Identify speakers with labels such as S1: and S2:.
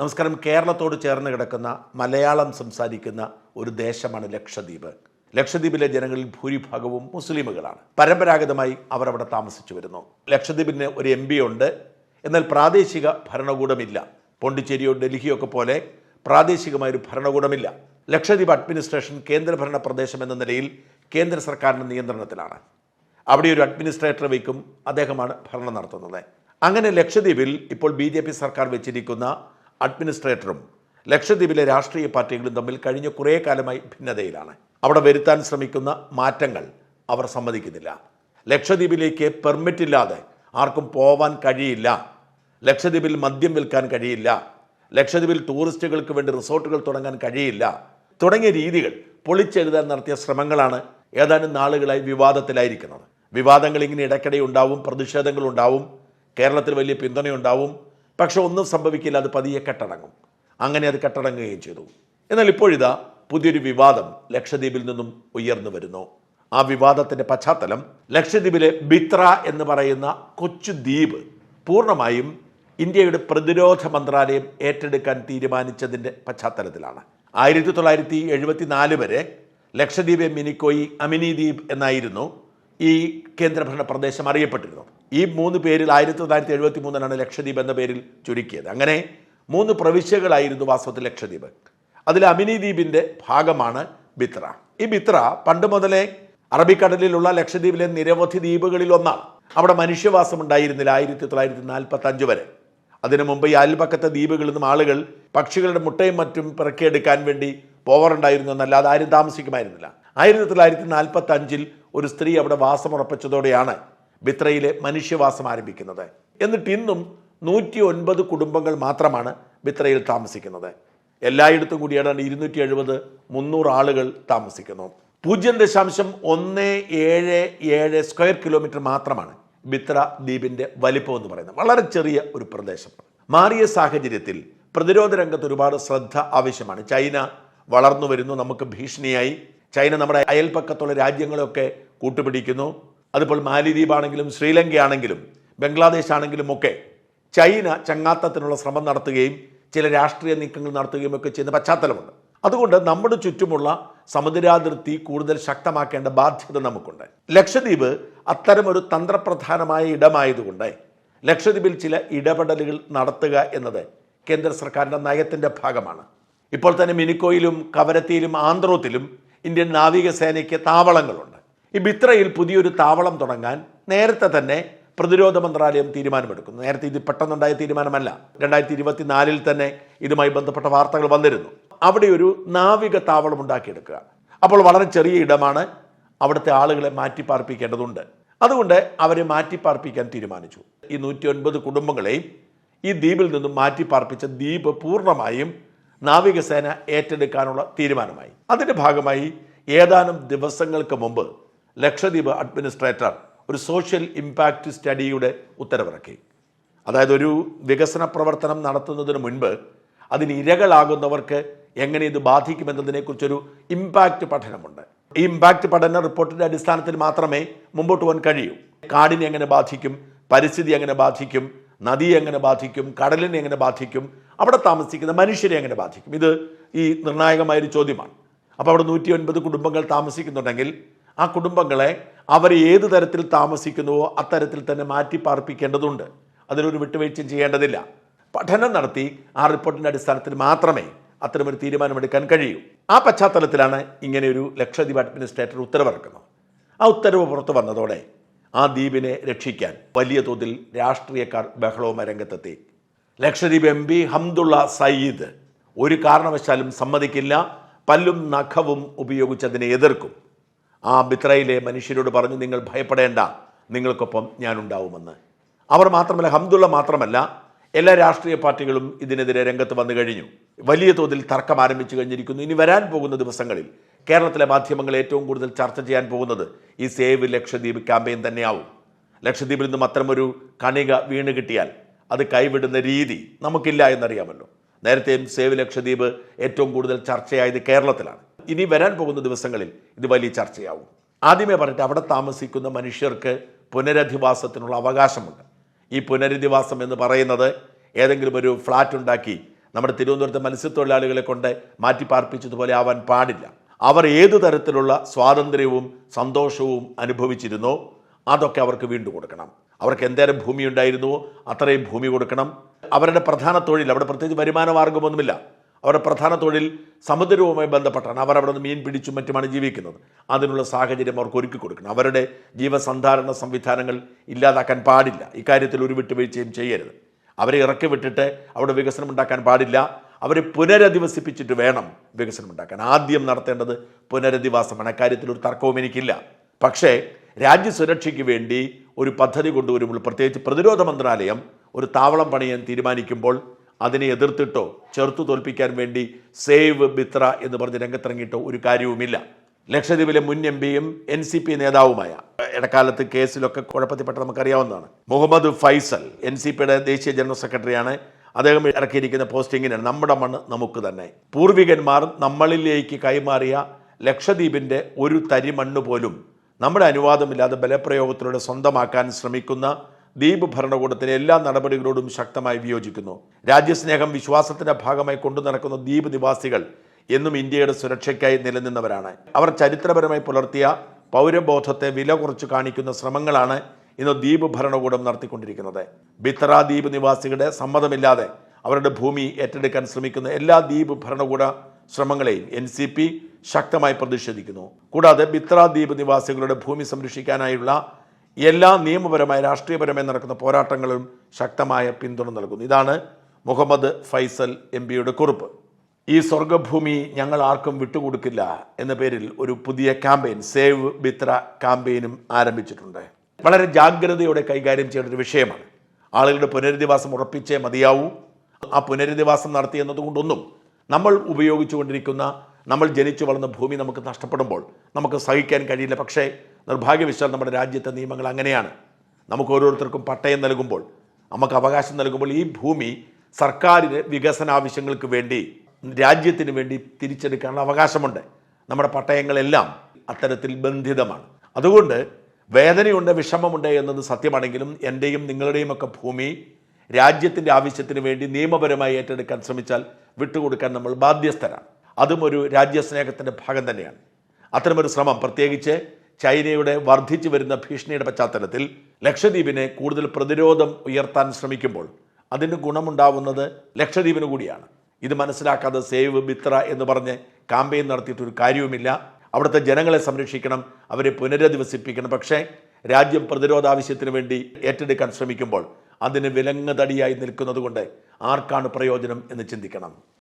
S1: നമസ്കാരം. കേരളത്തോട് ചേർന്ന് കിടക്കുന്ന മലയാളം സംസാരിക്കുന്ന ഒരു ദേശമാണ് ലക്ഷദ്വീപ്. ലക്ഷദ്വീപിലെ ജനങ്ങളിൽ ഭൂരിഭാഗവും മുസ്ലിമുകളാണ്. പരമ്പരാഗതമായി അവർ അവിടെ താമസിച്ചു വരുന്നു. ലക്ഷദ്വീപിന് ഒരു എം ഉണ്ട്. എന്നാൽ പ്രാദേശിക ഭരണകൂടമില്ല. പോണ്ടിച്ചേരിയോ ഡൽഹിയോ ഒക്കെ പോലെ പ്രാദേശികമായ ഒരു ഭരണകൂടമില്ല. ലക്ഷദ്വീപ് അഡ്മിനിസ്ട്രേഷൻ കേന്ദ്രഭരണ പ്രദേശം എന്ന നിലയിൽ കേന്ദ്ര സർക്കാരിന്റെ നിയന്ത്രണത്തിലാണ്. അവിടെ ഒരു അഡ്മിനിസ്ട്രേറ്റർ വയ്ക്കും. അദ്ദേഹമാണ് ഭരണം നടത്തുന്നത്. അങ്ങനെ ലക്ഷദ്വീപിൽ ഇപ്പോൾ ബി സർക്കാർ വെച്ചിരിക്കുന്ന അഡ്മിനിസ്ട്രേറ്ററും ലക്ഷദ്വീപിലെ രാഷ്ട്രീയ പാർട്ടികളും തമ്മിൽ കഴിഞ്ഞ കുറേ കാലമായി ഭിന്നതയിലാണ്. അവിടെ വരുത്താൻ ശ്രമിക്കുന്ന മാറ്റങ്ങൾ അവർ സമ്മതിക്കുന്നില്ല. ലക്ഷദ്വീപിലേക്ക് പെർമിറ്റ് ഇല്ലാതെ ആർക്കും പോവാൻ കഴിയില്ല. ലക്ഷദ്വീപിൽ മദ്യം വിൽക്കാൻ കഴിയില്ല. ലക്ഷദ്വീപിൽ ടൂറിസ്റ്റുകൾക്ക് വേണ്ടി റിസോർട്ടുകൾ തുടങ്ങാൻ കഴിയില്ല. തുടങ്ങിയ രീതികൾ പൊളിച്ചെഴുതാൻ നടത്തിയ ശ്രമങ്ങളാണ് ഏതാനും നാളുകളായി വിവാദത്തിലായിരിക്കുന്നത്. വിവാദങ്ങൾ ഇങ്ങനെ ഇടയ്ക്കിടെ ഉണ്ടാവും പ്രതിഷേധങ്ങൾ ഉണ്ടാവും കേരളത്തിൽ വലിയ പിന്തുണയുണ്ടാവും പക്ഷെ ഒന്നും സംഭവിക്കില്ല അത് പതിയെ കെട്ടടങ്ങും. അങ്ങനെ അത് കെട്ടടങ്ങുകയും ചെയ്തു. എന്നാൽ ഇപ്പോഴിതാ പുതിയൊരു വിവാദം ലക്ഷദ്വീപിൽ നിന്നും ഉയർന്നു വരുന്നു. ആ വിവാദത്തിന്റെ പശ്ചാത്തലം ലക്ഷദ്വീപിലെ ബിത്ര എന്ന് പറയുന്ന കൊച്ചു ദ്വീപ് പൂർണമായും ഇന്ത്യയുടെ പ്രതിരോധ മന്ത്രാലയം ഏറ്റെടുക്കാൻ തീരുമാനിച്ചതിന്റെ പശ്ചാത്തലത്തിലാണ്. ആയിരത്തി തൊള്ളായിരത്തി എഴുപത്തിനാല് വരെ ലക്ഷദ്വീപ് മിനിക്കോയി അമിനി ദ്വീപ് എന്നായിരുന്നു ഈ കേന്ദ്രഭരണ പ്രദേശം അറിയപ്പെട്ടിരുന്നത് ഈ മൂന്ന് പേരിൽ ആയിരത്തി തൊള്ളായിരത്തി എഴുപത്തി മൂന്നിനാണ് ലക്ഷദ്വീപ് എന്ന പേരിൽ ചുരുക്കിയത്. അങ്ങനെ മൂന്ന് പ്രവിശ്യകളായിരുന്നു വാസ്തവത്തിൽ ലക്ഷദ്വീപ്. അതിൽ അമിനി ദ്വീപിന്റെ ഭാഗമാണ് ബിത്ര. ഈ ബിത്ര പണ്ട് മുതലേ അറബിക്കടലിലുള്ള ലക്ഷദ്വീപിലെ നിരവധി ദ്വീപുകളിൽ ഒന്നാണ്. അവിടെ മനുഷ്യവാസം ഉണ്ടായിരുന്നില്ല ആയിരത്തി തൊള്ളായിരത്തി നാൽപ്പത്തി അഞ്ച് വരെ. അതിനു മുമ്പ് ഈ അയൽപക്കത്തെ ദ്വീപുകളിൽ നിന്നും ആളുകൾ പക്ഷികളുടെ മുട്ടയും മറ്റും പിറക്കിയെടുക്കാൻ വേണ്ടി പോവാറുണ്ടായിരുന്നു എന്നല്ലാതെ ആരും താമസിക്കുമായിരുന്നില്ല. ആയിരത്തി തൊള്ളായിരത്തി നാൽപ്പത്തി അഞ്ചിൽ ഒരു സ്ത്രീ അവിടെ വാസമുറപ്പിച്ചതോടെയാണ് ബിത്രയിലെ മനുഷ്യവാസം ആരംഭിക്കുന്നത്. എന്നിട്ട് ഇന്നും നൂറ്റി ഒൻപത് കുടുംബങ്ങൾ മാത്രമാണ് ബിത്രയിൽ താമസിക്കുന്നത്. എല്ലായിടത്തും കൂടി ഏതാണ്ട് ഇരുന്നൂറ്റി എഴുപത് മുന്നൂറ് ആളുകൾ താമസിക്കുന്നു. പൂജ്യം ദശാംശം ഒന്ന് ഏഴ് ഏഴ് സ്ക്വയർ കിലോമീറ്റർ മാത്രമാണ് ബിത്ര ദ്വീപിന്റെ വലിപ്പം എന്ന് പറയുന്നത്. വളരെ ചെറിയ ഒരു പ്രദേശം. മാറിയ സാഹചര്യത്തിൽ പ്രതിരോധ രംഗത്ത് ഒരുപാട് ശ്രദ്ധ ആവശ്യമാണ്. ചൈന വളർന്നു വരുന്നു നമുക്ക് ഭീഷണിയായി. ചൈന നമ്മുടെ അയൽപ്പക്കത്തുള്ള രാജ്യങ്ങളെയൊക്കെ കൂട്ടുപിടിക്കുന്നു. അതിപ്പോൾ മാലിദ്വീപ് ആണെങ്കിലും ശ്രീലങ്കയാണെങ്കിലും ബംഗ്ലാദേശ് ആണെങ്കിലും ഒക്കെ ചൈന ചങ്ങാത്തത്തിനുള്ള ശ്രമം നടത്തുകയും ചില രാഷ്ട്രീയ നീക്കങ്ങൾ നടത്തുകയും ഒക്കെ ചെയ്യുന്ന പശ്ചാത്തലമുണ്ട്. അതുകൊണ്ട് നമ്മുടെ ചുറ്റുമുള്ള സമുദ്രാതിർത്തി കൂടുതൽ ശക്തമാക്കേണ്ട ബാധ്യത നമുക്കുണ്ട്. ലക്ഷദ്വീപ് അത്തരമൊരു തന്ത്രപ്രധാനമായ ഇടമായതുകൊണ്ട് ലക്ഷദ്വീപിൽ ചില ഇടപെടലുകൾ നടത്തുക എന്നത് കേന്ദ്ര സർക്കാരിന്റെ നയത്തിന്റെ ഭാഗമാണ്. ഇപ്പോൾ തന്നെ മിനിക്കോയിലും കവരത്തിയിലും ആന്ധ്രോത്തിലും ഇന്ത്യൻ നാവികസേനയ്ക്ക് താവളങ്ങളുണ്ട്. ഈ ബിത്രയിൽ പുതിയൊരു താവളം തുടങ്ങാൻ നേരത്തെ തന്നെ പ്രതിരോധ മന്ത്രാലയം തീരുമാനമെടുക്കുന്നു. നേരത്തെ ഇത് പെട്ടെന്നുണ്ടായ തീരുമാനമല്ല. രണ്ടായിരത്തി ഇരുപത്തിനാലിൽ തന്നെ ഇതുമായി ബന്ധപ്പെട്ട വാർത്തകൾ വന്നിരുന്നു. അവിടെ ഒരു നാവിക താവളം ഉണ്ടാക്കിയെടുക്കുക. അപ്പോൾ വളരെ ചെറിയ ഇടമാണ് അവിടുത്തെ ആളുകളെ മാറ്റിപ്പാർപ്പിക്കേണ്ടതുണ്ട്. അതുകൊണ്ട് അവരെ മാറ്റിപ്പാർപ്പിക്കാൻ തീരുമാനിച്ചു. ഈ നൂറ്റി ഒൻപത് കുടുംബങ്ങളെയും ഈ ദ്വീപിൽ നിന്നും മാറ്റിപ്പാർപ്പിച്ച ദ്വീപ് പൂർണമായും നാവികസേന ഏറ്റെടുക്കാനുള്ള തീരുമാനമായി. അതിന്റെ ഭാഗമായി ഏതാനും ദിവസങ്ങൾക്ക് മുമ്പ് ലക്ഷദ്വീപ് അഡ്മിനിസ്ട്രേറ്റർ ഒരു സോഷ്യൽ ഇമ്പാക്റ്റ് സ്റ്റഡിയുടെ ഉത്തരവിറക്കി. അതായത് ഒരു വികസന പ്രവർത്തനം നടത്തുന്നതിന് മുൻപ് അതിന് ഇരകളാകുന്നവർക്ക് എങ്ങനെ ഇത് ബാധിക്കുമെന്നതിനെക്കുറിച്ചൊരു ഇമ്പാക്റ്റ് പഠനമുണ്ട്. ഈ ഇമ്പാക്റ്റ് പഠന റിപ്പോർട്ടിന്റെ അടിസ്ഥാനത്തിൽ മാത്രമേ മുമ്പോട്ട് പോകാൻ കഴിയൂ. കാടിനെ എങ്ങനെ ബാധിക്കും പരിസ്ഥിതി എങ്ങനെ ബാധിക്കും നദിയെ എങ്ങനെ ബാധിക്കും കടലിനെ എങ്ങനെ ബാധിക്കും അവിടെ താമസിക്കുന്ന മനുഷ്യരെ എങ്ങനെ ബാധിക്കും. ഇത് ഈ നിർണായകമായൊരു ചോദ്യമാണ്. അപ്പോൾ അവിടെ നൂറ്റി ഒൻപത് കുടുംബങ്ങൾ താമസിക്കുന്നുണ്ടെങ്കിൽ ആ കുടുംബങ്ങളെ അവർ ഏത് തരത്തിൽ താമസിക്കുന്നുവോ അത്തരത്തിൽ തന്നെ മാറ്റി പാർപ്പിക്കേണ്ടതുണ്ട്. അതിലൊരു വിട്ടുവീഴ്ചയും ചെയ്യേണ്ടതില്ല. പഠനം നടത്തി ആ റിപ്പോർട്ടിന്റെ അടിസ്ഥാനത്തിൽ മാത്രമേ അത്തരമൊരു തീരുമാനമെടുക്കാൻ കഴിയൂ. ആ പശ്ചാത്തലത്തിലാണ് ഇങ്ങനെയൊരു ലക്ഷദ്വീപ് അഡ്മിനിസ്ട്രേറ്റർ ഉത്തരവിറക്കുന്നത്. ആ ഉത്തരവ് പുറത്തു വന്നതോടെ ആ ദ്വീപിനെ രക്ഷിക്കാൻ വലിയ തോതിൽ രാഷ്ട്രീയക്കാർ ബഹളവും രംഗത്തെത്തി. Lakshadweep M P Hamdullah Sayeed. ഒരു കാരണവശാലും സമ്മതിക്കില്ല. പല്ലും നഖവും ഉപയോഗിച്ചതിനെ എതിർക്കും. ആ ബിത്രയിലെ മനുഷ്യരോട് പറഞ്ഞു നിങ്ങൾ ഭയപ്പെടേണ്ട. നിങ്ങൾക്കൊപ്പം ഞാനുണ്ടാവുമെന്ന്. അവർ മാത്രമല്ല ഹംദുള്ള മാത്രമല്ല എല്ലാ രാഷ്ട്രീയ പാർട്ടികളും ഇതിനെതിരെ രംഗത്ത് വന്നു കഴിഞ്ഞു. വലിയ തോതിൽ തർക്കം ആരംഭിച്ചു കഴിഞ്ഞിരിക്കുന്നു. ഇനി വരാൻ പോകുന്ന ദിവസങ്ങളിൽ കേരളത്തിലെ മാധ്യമങ്ങൾ ഏറ്റവും കൂടുതൽ ചർച്ച ചെയ്യാൻ പോകുന്നത് ഈ സേവ് ലക്ഷദ്വീപ് ക്യാമ്പയിൻ തന്നെയാവും. ലക്ഷദ്വീപിൽ നിന്നും അത്തരമൊരു കണിക വീണ് കിട്ടിയാൽ അത് കൈവിടുന്ന രീതി നമുക്കില്ല എന്നറിയാമല്ലോ. നേരത്തെയും സേവ് ലക്ഷദ്വീപ് ഏറ്റവും കൂടുതൽ ചർച്ചയായത് കേരളത്തിലാണ്. ഇനി വരാൻ പോകുന്ന ദിവസങ്ങളിൽ ഇത് വലിയ ചർച്ചയാവും. ആദ്യമേ പറഞ്ഞിട്ട് അവിടെ താമസിക്കുന്ന മനുഷ്യർക്ക് പുനരധിവാസത്തിനുള്ള അവകാശമുണ്ട്. ഈ പുനരധിവാസം എന്ന് പറയുന്നത് ഏതെങ്കിലും ഒരു ഫ്ലാറ്റ് ഉണ്ടാക്കി നമ്മുടെ തിരുവനന്തപുരത്തെ മത്സ്യത്തൊഴിലാളികളെ കൊണ്ട് മാറ്റി പാർപ്പിച്ചതുപോലെ ആവാൻ പാടില്ല. അവർ ഏതു തരത്തിലുള്ള സ്വാതന്ത്ര്യവും സന്തോഷവും അനുഭവിച്ചിരുന്നോ അതൊക്കെ അവർക്ക് വീണ്ടും കൊടുക്കണം. അവർക്ക് എന്തേരം ഭൂമി ഉണ്ടായിരുന്നുവോ അത്രയും ഭൂമി കൊടുക്കണം. അവരുടെ പ്രധാന തൊഴിൽ അവിടെ പ്രത്യേകിച്ച് വരുമാന മാർഗമൊന്നുമില്ല അവരുടെ പ്രധാന തൊഴിൽ സമുദ്രവുമായി ബന്ധപ്പെട്ടാണ്. അവർ അവിടെ നിന്ന് മീൻ പിടിച്ചും മറ്റുമാണ് ജീവിക്കുന്നത്. അതിനുള്ള സാഹചര്യം അവർക്ക് ഒരുക്കി കൊടുക്കണം. അവരുടെ ജീവസന്ധാരണ സംവിധാനങ്ങൾ ഇല്ലാതാക്കാൻ പാടില്ല. ഇക്കാര്യത്തിൽ ഒരു വിട്ടുവീഴ്ചയും ചെയ്യരുത്. അവരെ ഇറക്കി വിട്ടിട്ട് അവിടെ വികസനം ഉണ്ടാക്കാൻ പാടില്ല. അവരെ പുനരധിവസിപ്പിച്ചിട്ട് വേണം വികസനം ഉണ്ടാക്കാൻ. ആദ്യം നടത്തേണ്ടത് പുനരധിവാസമാണ്. അക്കാര്യത്തിൽ ഒരു തർക്കവും എനിക്കില്ല. പക്ഷേ രാജ്യസുരക്ഷയ്ക്ക് വേണ്ടി ഒരു പദ്ധതി കൊണ്ടുവരുമ്പോൾ പ്രത്യേകിച്ച് പ്രതിരോധ മന്ത്രാലയം ഒരു താവളം പണിയാൻ തീരുമാനിക്കുമ്പോൾ അതിനെ എതിർത്തിട്ടോ ചെറുത്തു തോൽപ്പിക്കാൻ വേണ്ടി സേവ് ബിത്ര എന്ന് പറഞ്ഞ് രംഗത്തിറങ്ങിയിട്ടോ ഒരു കാര്യവുമില്ല. ലക്ഷദ്വീപിലെ മുൻ എം പിയും എൻ സി പി നേതാവുമായ ഇടക്കാലത്ത് കേസിലൊക്കെ കുഴപ്പത്തിൽപ്പെട്ട നമുക്കറിയാവുന്നതാണ്. മുഹമ്മദ് ഫൈസൽ എൻ സി പിയുടെ ദേശീയ ജനറൽ സെക്രട്ടറിയാണ്. അദ്ദേഹം ഇറക്കിയിരിക്കുന്ന പോസ്റ്റിങ്ങിനാണ്. നമ്മുടെ മണ്ണ് നമുക്ക് തന്നെ. പൂർവികന്മാർ നമ്മളിലേക്ക് കൈമാറിയ ലക്ഷദ്വീപിന്റെ ഒരു തരി മണ്ണ് പോലും നമ്മുടെ അനുവാദമില്ലാതെ ബലപ്രയോഗത്തിലൂടെ സ്വന്തമാക്കാൻ ശ്രമിക്കുന്ന ദ്വീപ് ഭരണകൂടത്തിന് എല്ലാ നടപടികളോടും ശക്തമായി വിയോജിക്കുന്നു. രാജ്യസ്നേഹം വിശ്വാസത്തിന്റെ ഭാഗമായി കൊണ്ടു നടക്കുന്ന ദ്വീപ് നിവാസികൾ എന്നും ഇന്ത്യയുടെ സുരക്ഷയ്ക്കായി നിലനിന്നവരാണ്. അവർ ചരിത്രപരമായി പുലർത്തിയ പൗരബോധത്തെ വില കുറച്ച് കാണിക്കുന്ന ശ്രമങ്ങളാണ് ഇന്ന് ദ്വീപ് ഭരണകൂടം നടത്തിക്കൊണ്ടിരിക്കുന്നത്. ബിത്തറ ദ്വീപ് നിവാസികളുടെ സമ്മതമില്ലാതെ അവരുടെ ഭൂമി ഏറ്റെടുക്കാൻ ശ്രമിക്കുന്ന എല്ലാ ദ്വീപ് ഭരണകൂട ശ്രമങ്ങളെയും എൻ ശക്തമായി പ്രതിഷേധിക്കുന്നു. കൂടാതെ ബിത്രാദ്വീപ് നിവാസികളുടെ ഭൂമി സംരക്ഷിക്കാനായുള്ള എല്ലാ നിയമപരമായി രാഷ്ട്രീയപരമായി നടക്കുന്ന പോരാട്ടങ്ങളും ശക്തമായ പിന്തുണ നൽകുന്നു. ഇതാണ് മുഹമ്മദ് ഫൈസൽ എം പിയുടെ കുറിപ്പ്. ഈ സ്വർഗഭൂമി ഞങ്ങൾ ആർക്കും വിട്ടുകൊടുക്കില്ല എന്ന പേരിൽ ഒരു പുതിയ ക്യാമ്പയിൻ സേവ് ബിത്ര ക്യാമ്പയിനും ആരംഭിച്ചിട്ടുണ്ട്. വളരെ ജാഗ്രതയോടെ കൈകാര്യം ചെയ്യേണ്ട ഒരു വിഷയമാണ്. ആളുകളുടെ പുനരധിവാസം ഉറപ്പിച്ചേ മതിയാവൂ. ആ പുനരധിവാസം നടത്തി എന്നതുകൊണ്ടൊന്നും നമ്മൾ ഉപയോഗിച്ചുകൊണ്ടിരിക്കുന്ന നമ്മൾ ജനിച്ചു വളർന്ന ഭൂമി നമുക്ക് നഷ്ടപ്പെടുമ്പോൾ നമുക്ക് സഹിക്കാൻ കഴിയില്ല. പക്ഷേ നിർഭാഗ്യവശാൽ നമ്മുടെ രാജ്യത്തെ നിയമങ്ങൾ അങ്ങനെയാണ്. നമുക്ക് ഓരോരുത്തർക്കും പട്ടയം നൽകുമ്പോൾ നമുക്ക് അവകാശം നൽകുമ്പോൾ ഈ ഭൂമി സർക്കാരിന് വികസന ആവശ്യങ്ങൾക്ക് വേണ്ടി രാജ്യത്തിന് വേണ്ടി തിരിച്ചെടുക്കാനുള്ള അവകാശമുണ്ട്. നമ്മുടെ പട്ടയങ്ങളെല്ലാം അത്തരത്തിൽ ബന്ധിതമാണ്. അതുകൊണ്ട് വേദനയുണ്ട് വിഷമമുണ്ട് എന്നത് സത്യമാണെങ്കിലും എന്റെയും നിങ്ങളുടെയും ഒക്കെ ഭൂമി രാജ്യത്തിന്റെ ആവശ്യത്തിന് വേണ്ടി നിയമപരമായി ഏറ്റെടുക്കാൻ ശ്രമിച്ചാൽ വിട്ടുകൊടുക്കാൻ നമ്മൾ ബാധ്യസ്ഥരാണ്. അതും ഒരു രാജ്യസ്നേഹത്തിന്റെ ഭാഗം തന്നെയാണ്. അത്തരമൊരു ശ്രമം പ്രത്യേകിച്ച് ചൈനയുടെ വർദ്ധിച്ചു വരുന്ന ഭീഷണിയുടെ പശ്ചാത്തലത്തിൽ ലക്ഷദ്വീപിനെ കൂടുതൽ പ്രതിരോധം ഉയർത്താൻ ശ്രമിക്കുമ്പോൾ അതിന് ഗുണമുണ്ടാവുന്നത് ലക്ഷദ്വീപിന് കൂടിയാണ്. ഇത് മനസ്സിലാക്കാതെ സേവ് മിത്ര എന്ന് പറഞ്ഞ് കാമ്പയിൻ നടത്തിയിട്ടൊരു കാര്യവുമില്ല. അവിടുത്തെ ജനങ്ങളെ സംരക്ഷിക്കണം അവരെ പുനരധിവസിപ്പിക്കണം. പക്ഷേ രാജ്യം പ്രതിരോധ ആവശ്യത്തിന് വേണ്ടി ഏറ്റെടുക്കാൻ ശ്രമിക്കുമ്പോൾ അതിന് വിലങ്ങ് തടിയായി നിൽക്കുന്നത് ആർക്കാണ് പ്രയോജനം എന്ന് ചിന്തിക്കണം.